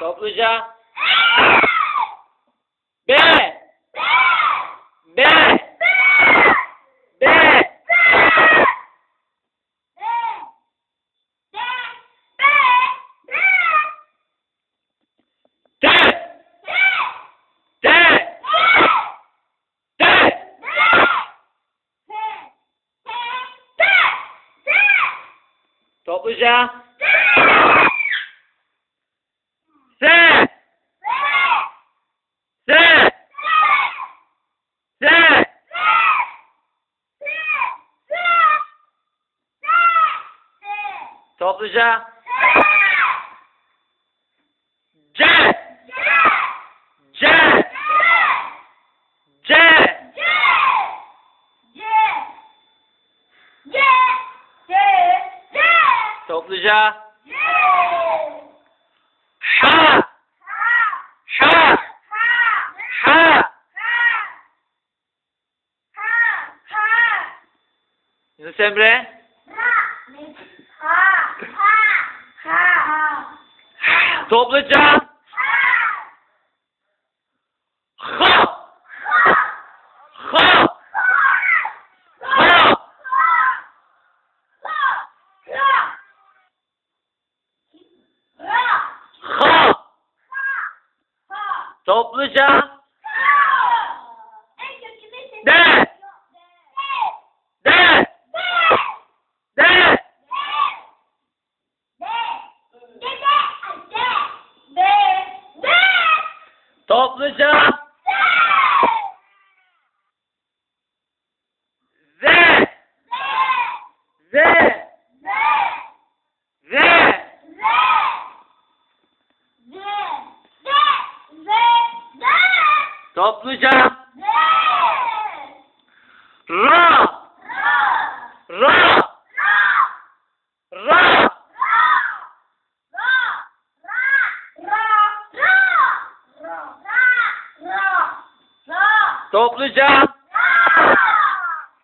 Topluca. B. B. B. T. T. T. Topluca. Topluca. C. C. C. Topluca. Ş. Ş. Ş. Yunus Emre. Topluca. H. H. H. H. Topluca. Topluca. Z. Z. Z. Topluca. Ra. Topluca